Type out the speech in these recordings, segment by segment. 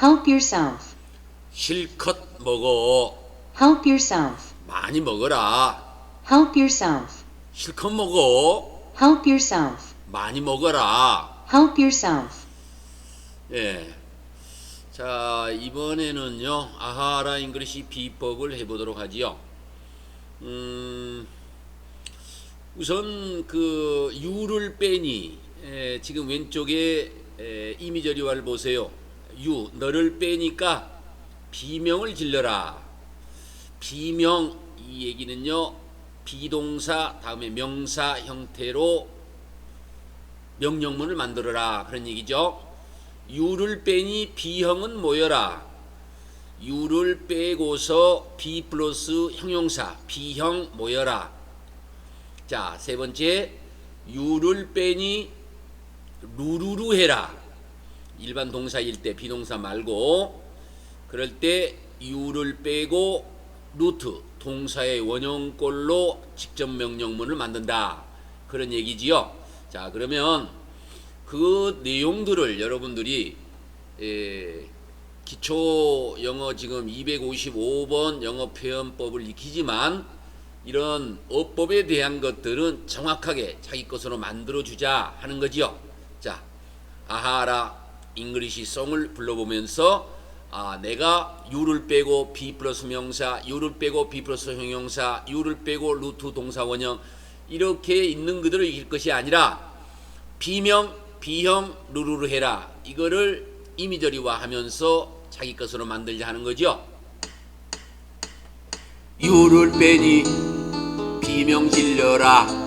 Help yourself. 실컷 먹어. Help yourself. 많이 먹어라. Help yourself. 실컷 먹어. Help yourself. 많이 먹어라. Help yourself. 예. 자, 이번에는요, 아하라 잉글리시 비법을 해 보도록 하지요. 음, 우선 그 유를 빼니, 에, 지금 왼쪽에 에, 이미저리화를 보세요. 유, 너를 빼니까 비명을 질러라. 비명, 이 얘기는요, 비동사, 다음에 명사 형태로 명령문을 만들어라. 그런 얘기죠. 유를 빼니 비형은 모여라. 유를 빼고서 비 플러스 형용사 비형 모여라. 자, 세 번째 유를 빼니 루루루 해라. 일반 동사일 때 비동사 말고 그럴 때 유를 빼고 루트 동사의 원형꼴로 직접 명령문을 만든다. 그런 얘기지요. 자, 그러면 그 내용들을 여러분들이 에, 기초 영어 지금 255번 영어 표현법을 익히지만 이런 어법에 대한 것들은 정확하게 자기 것으로 만들어 주자 하는 거지요. 자, 아하라 잉글리시 송을 불러보면서 아, 내가 유를 빼고 be 플러스 명사, 유를 빼고 be 플러스 형용사, 유를 빼고 루트 동사 원형 이렇게 있는 그대로 읽을 것이 아니라 비명, 비형, 루루루 해라. 이거를 이미저리화 하면서 자기 것으로 만들자 하는 거죠. 유를 빼니 비명 질려라.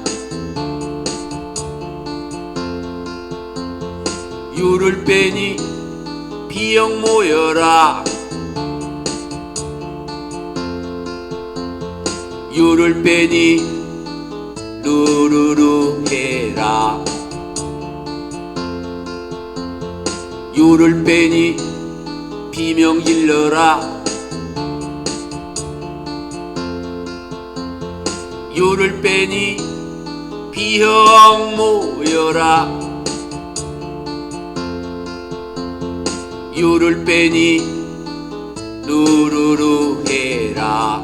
유를 빼니 비형 모여라. 유를 빼니 루루루 해라. 유를 빼니 비명 질러라 유를 빼니 비형 모여라 유를 빼니 루루루 해라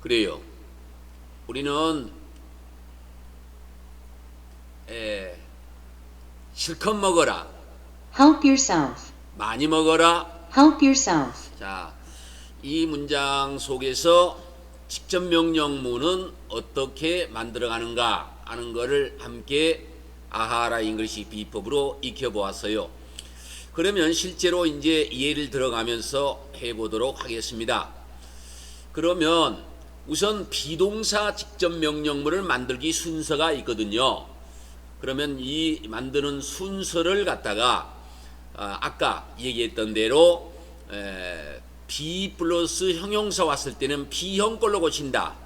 그래요 우리는 에, 실컷 먹어라. Help yourself. 많이 먹어라. Help yourself. 자, 이 문장 속에서 직접 명령문은 어떻게 만들어 가는가 하는 것을 함께 아하라 잉글리시 비법으로 익혀보았어요. 그러면 실제로 이제 예를 들어가면서 해보도록 하겠습니다. 그러면 우선 비동사 직접 명령문을 만들기 순서가 있거든요. 그러면 이 만드는 순서를 갖다가 아, 아까 얘기했던 대로 에, be 플러스 형용사 왔을 때는 비형 걸로 고친다.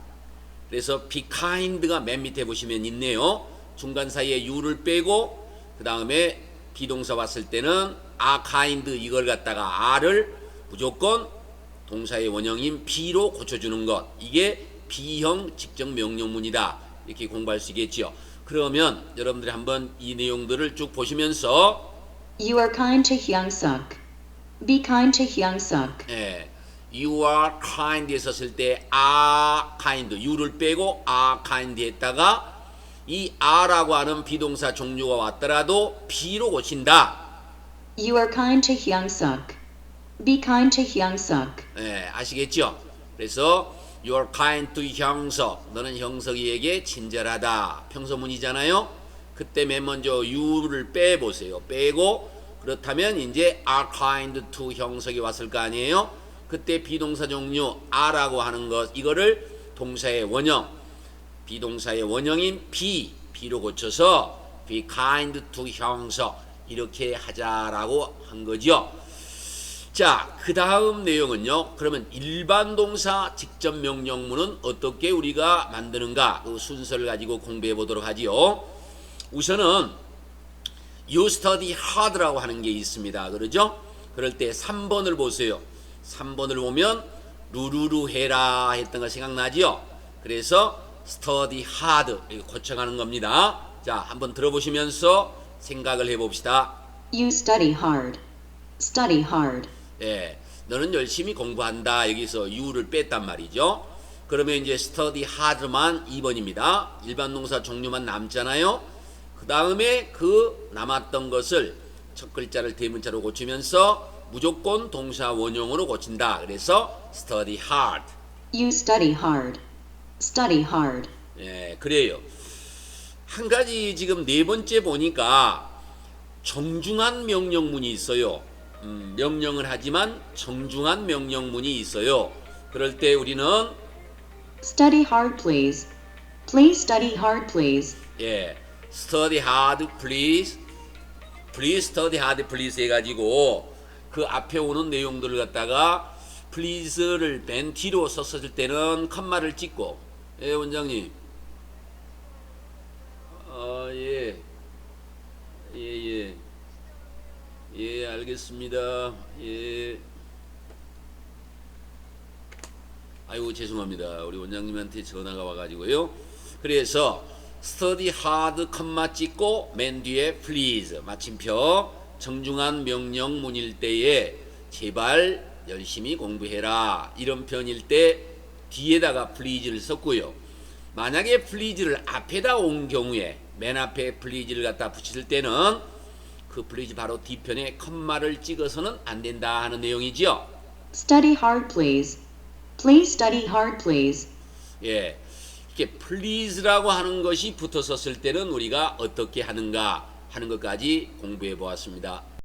그래서 be kind가 맨 밑에 보시면 있네요. 중간 사이에 you를 빼고 그 다음에 비동사 왔을 때는 are kind 이걸 갖다가 are를 무조건 동사의 원형인 be로 고쳐주는 것 이게 비형 직접 명령문이다 이렇게 공부할 수 있겠지요. 그러면 여러분들이 한번 이 내용들을 쭉 보시면서 You are kind to Hyung Suk. Be kind to Hyung Suk. 예, you are kind 했었을 때 are kind you를 빼고 are kind 했다가 이 are라고 하는 비동사 종류가 왔더라도 be로 고친다. You are kind to Hyung Suk. Be kind to Hyung Suk. 예, 아시겠죠? 그래서 you are kind to 형석 너는 형석이에게 친절하다. 평소문이잖아요. 그때 맨 먼저 you를 빼보세요. 빼고 그렇다면 이제 are kind to 형석이 왔을 거 아니에요? 그때 비동사 종류 are라고 하는 것 이거를 동사의 원형 비동사의 원형인 be be로 고쳐서 be kind to 형석 이렇게 하자라고 한 거죠. 자, 그 다음 내용은요. 그러면 일반 동사 직접 명령문은 어떻게 우리가 만드는가 그 순서를 가지고 공부해 보도록 하지요. 우선은 you study hard라고 하는 게 있습니다. 그러죠? 그럴 때 3번을 보세요. 3번을 보면 루루루 해라 했던 거 생각나지요? 그래서 study hard 이렇게 고쳐가는 겁니다. 자, 한번 들어보시면서 생각을 해봅시다. You study hard. Study hard. 예, 너는 열심히 공부한다. 여기서 you를 뺐단 말이죠. 그러면 이제 study hard만 2번입니다. 일반 동사 종류만 남잖아요. 그 다음에 그 남았던 것을 첫 글자를 대문자로 고치면서 무조건 동사 원형으로 고친다. 그래서 study hard. You study hard. Study hard. 예, 그래요. 한 가지 지금 네 번째 보니까 정중한 명령문이 있어요. 음, 명령을 하지만 정중한 명령문이 있어요. 그럴 때 우리는 Study hard, please. Please study hard, please. 예, study hard, please. Please study hard, please 해 가지고 그 앞에 오는 내용들을 갖다가 please를 맨 뒤로 썼을 때는 컴마를 찍고 예, 원장님. 아, 예. 예, 예. 예, 알겠습니다. 예. 아이고 죄송합니다. 우리 원장님한테 전화가 와가지고요. 그래서 study hard 컴마 찍고 맨 뒤에 please 마침표 정중한 명령문일 때에 제발 열심히 공부해라 이런 편일 때 뒤에다가 please를 썼고요. 만약에 please를 앞에다 온 경우에 맨 앞에 please를 갖다 붙일 때는 그 please 바로 뒤편에 컴마를 찍어서는 안 된다 하는 내용이지요. Study hard, please. Please study hard, please. 예. 이렇게 please라고 하는 것이 붙어 섰을 때는 우리가 어떻게 하는가 하는 것까지 공부해 보았습니다.